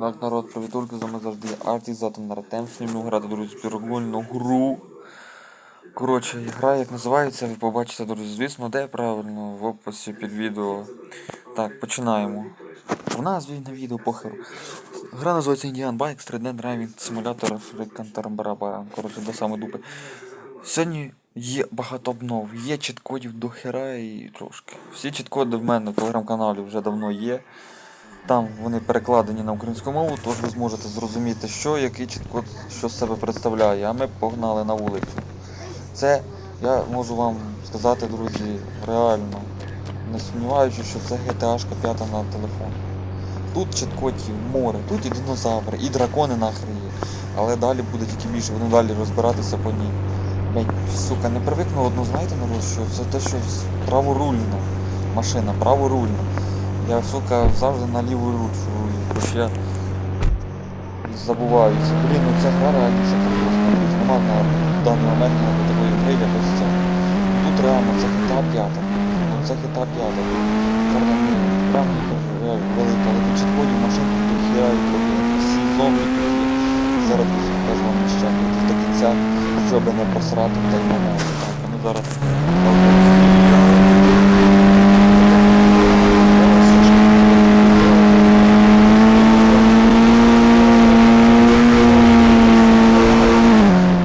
Так, народ, привітульки, з вами завжди Арті, затом на. Сьогодні грати, друзі, пірогульну гру. Коротше, гра як називається, ви побачите, друзі, звісно, де правильно, в описі під відео. Так, починаємо. В назві на відео похеру. Гра називається Indian Bikes 3D Driving Simulator Freaking Коротше, до саме дупи. Сьогодні є багато обнов, є чіткодів до хера і трошки. Всі чіткоди в мене в телеграм-каналі вже давно є. Там вони перекладені на українську мову, тож ви зможете зрозуміти, що який чіткод що з себе представляє. А ми погнали на вулицю. Це я можу вам сказати, друзі, реально, не сумніваючись, що це GTA 5 на телефон. Тут чіткотів море, тут і динозаври, і дракони нахер є. Але далі буде тільки більше, вони далі розбиратися по ній. Блять, сука, не привикну одну, знаєте, народ, що це те, що праворульна машина, праворульна. Я, сука, завжди на ліву руч рулю, хоч я забуваюся. Блін, ну це гра реально шоколадна. Нема на даний момент ніякої такої гри, якось це. Тут реально це GTA 5. Ну це GTA 5. Тут карта ну, прям велика, але тут чіткові машин тут трохи всі зомбі тут. Зараз покажу вам ще до кінця, щоб не просрати та й момент. Так, ну зараз.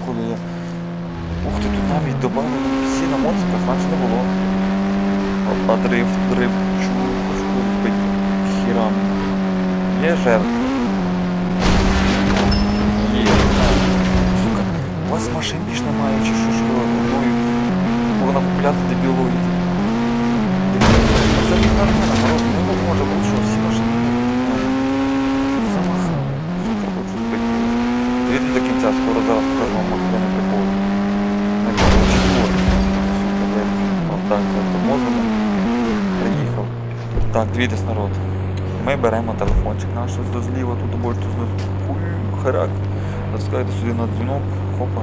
Коли я... Ух ти, тут навіть добавили всі на моциках, не було. А, дрифт, дрифт, чую, хочу збити хірам. Є жертва. Є. Сука, у вас машин більш немає, чи що ж ви одною можна купляти дебілоїд. Це не нормально, народ, не може бути, що всі машини. Замахали. Сука, хочу збити. Дивіться до кінця, скоро зараз покажу вам охорони приколу. За тормозами. Приїхав. Так, дивіться, народ. Ми беремо телефончик наш ось зліва, тут бачите знизу. Харак. Затискаєте сюди на дзвінок, хопа.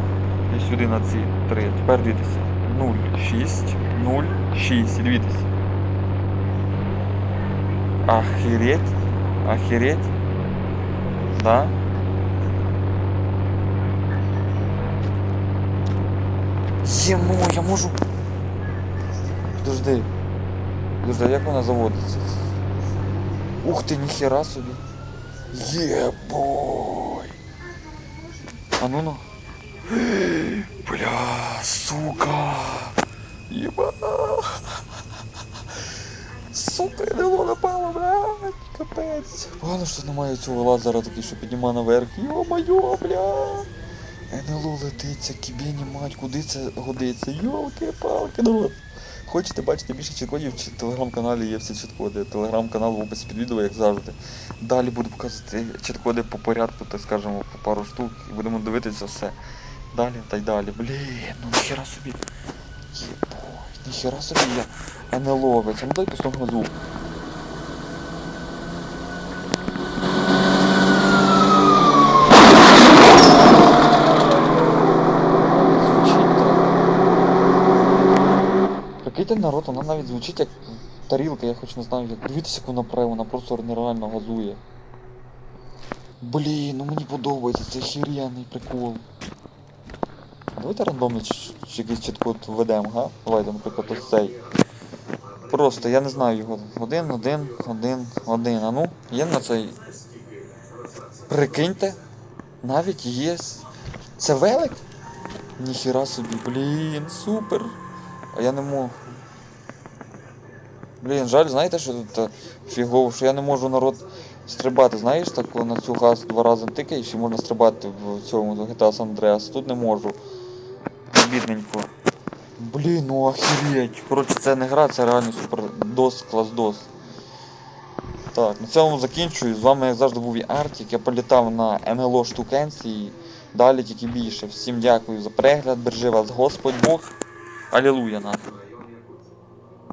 І сюди на ці три. Тепер дивіться. 06, 06. І дивіться. Охереть. Охереть. Да? Ємо, я можу. Подожди. Подожди, а як вона заводиться? Ух ти, ніхера собі. Єбой. А ну ну. Бля, сука. Єба. Сука, я не напало, блядь, капець. Погано, що немає цього лазера такий, що піднімає наверх. Йо-моє, бля. НЛО летиться, кібені мать, куди це годиться? Йолки-палки, народ. Хочете бачити більше чіткодів, в телеграм-каналі є всі чіткоди. Телеграм-канал в описі під відео, як завжди. Далі буду показувати чіткоди по порядку, так скажемо, по пару штук, і будемо дивитися все. Далі та й далі. Блін, ну ніхера собі. Єбо, ніхера собі я НЛО, ну дай послухаємо звук. Звучить так. Прикиньте народ, вона навіть звучить як тарілка, я хоч не знаю, як дивіться, як вона пре, вона просто нереально газує. Блін, ну мені подобається, це хір'яний прикол. Давайте рандомно якийсь чіткод введемо, га? Давайте, наприклад, ось цей. Просто, я не знаю його. Один, один, один, один. А ну, є на цей. Прикиньте, навіть є. Це велик? Ніхіра собі, блін, супер. А я не можу. Блін, жаль, знаєте, що тут фігово, що я не можу народ стрибати. Знаєш, так на цю газ два рази тикаєш і можна стрибати в цьому GTA San Andreas. Тут не можу. Бідненько. Блін, ну охереть. Коротше, це не гра, це реально супер дос, клас дос. Так, на цьому закінчую. З вами як завжди був я Артік. Я політав на НЛО штукенції. Далі тільки більше. Всім дякую за перегляд. Бережи вас Господь Бог. Алілуя нахуй.